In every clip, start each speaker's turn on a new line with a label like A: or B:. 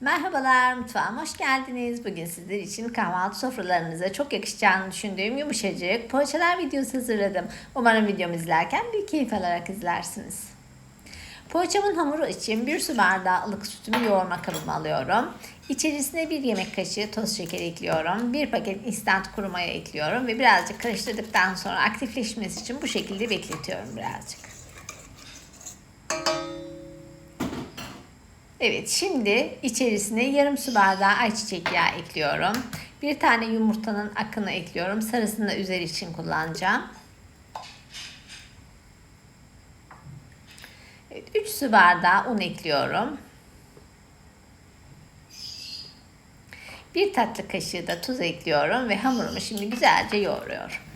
A: Merhabalar, mutfağıma hoş geldiniz. Bugün sizler için kahvaltı sofralarınıza çok yakışacağını düşündüğüm yumuşacık poğaçalar videosu hazırladım. Umarım videomu izlerken bir keyif alarak izlersiniz. Poğaçamın hamuru için bir su bardağı ılık sütümü yoğurma kabıma alıyorum. İçerisine bir yemek kaşığı toz şeker ekliyorum. Bir paket instant kuru maya ekliyorum ve birazcık karıştırdıktan sonra aktifleşmesi için bu şekilde bekletiyorum birazcık. Evet şimdi içerisine yarım su bardağı ayçiçek yağı ekliyorum. Bir tane yumurtanın akını ekliyorum. Sarısını da üzeri için kullanacağım. Evet, 3 su bardağı un ekliyorum. Bir tatlı kaşığı da tuz ekliyorum ve hamurumu şimdi güzelce yoğuruyorum.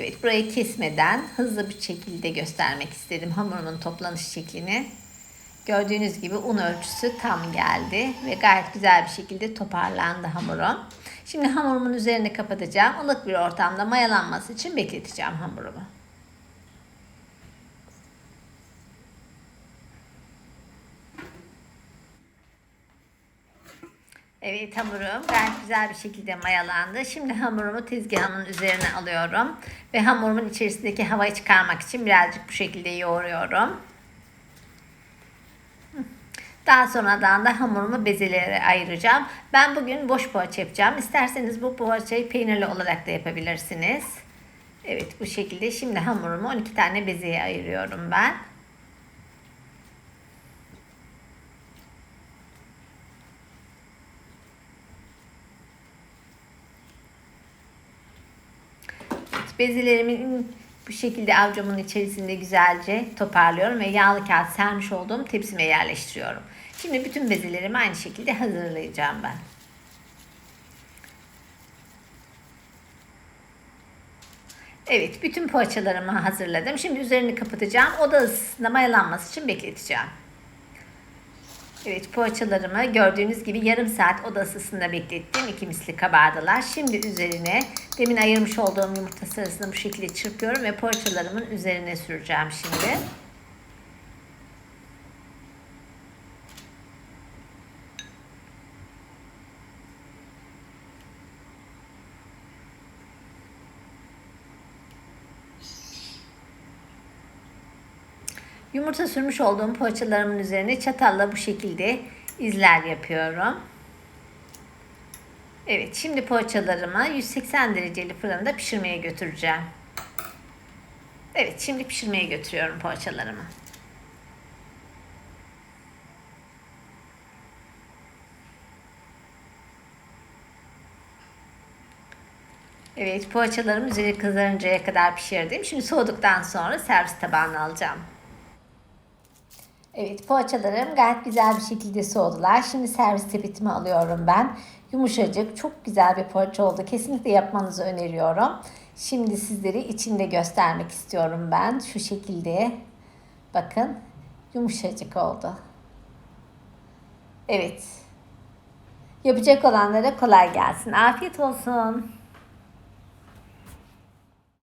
A: Evet burayı kesmeden hızlı bir şekilde göstermek istedim hamurumun toplanış şeklini. Gördüğünüz gibi un ölçüsü tam geldi ve gayet güzel bir şekilde toparlandı hamurum. Şimdi hamurumun üzerine kapatacağım. ılık bir ortamda mayalanması için bekleteceğim hamurumu. Evet hamurum gayet güzel bir şekilde mayalandı. Şimdi hamurumu tezgahımın üzerine alıyorum. Ve hamurumun içerisindeki havayı çıkarmak için birazcık bu şekilde yoğuruyorum. Daha sonradan da hamurumu bezelere ayıracağım. Ben bugün boş poğaça yapacağım. İsterseniz bu poğaçayı peynirli olarak da yapabilirsiniz. Evet bu şekilde. Şimdi hamurumu 12 tane bezeye ayırıyorum ben. Bezelerimin bu şekilde avcumun içerisinde güzelce toparlıyorum ve yağlı kağıt sermiş olduğum tepsime yerleştiriyorum. Şimdi bütün bezelerimi aynı şekilde hazırlayacağım ben. Evet, bütün poğaçalarımı hazırladım. Şimdi üzerini kapatacağım. Oda ısısında mayalanması için bekleteceğim. Evet poğaçalarımı gördüğünüz gibi yarım saat oda ısısında beklettim. İki misli kabardılar. Şimdi üzerine demin ayırmış olduğum yumurta sarısını bu şekilde çırpıyorum ve poğaçalarımın üzerine süreceğim şimdi. Yumurta sürmüş olduğum poğaçalarımın üzerine çatalla bu şekilde izler yapıyorum. Evet şimdi poğaçalarımı 180 dereceli fırında pişirmeye götüreceğim. Evet şimdi pişirmeye götürüyorum poğaçalarımı. Evet poğaçalarımı üzeri kızarıncaya kadar pişirdim. Şimdi soğuduktan sonra servis tabağına alacağım. Evet poğaçalarım gayet güzel bir şekilde soğudular. Şimdi servis sepetime alıyorum ben. Yumuşacık çok güzel bir poğaça oldu. Kesinlikle yapmanızı öneriyorum. Şimdi sizleri içinde göstermek istiyorum ben. Şu şekilde bakın yumuşacık oldu. Evet. Yapacak olanlara kolay gelsin. Afiyet olsun.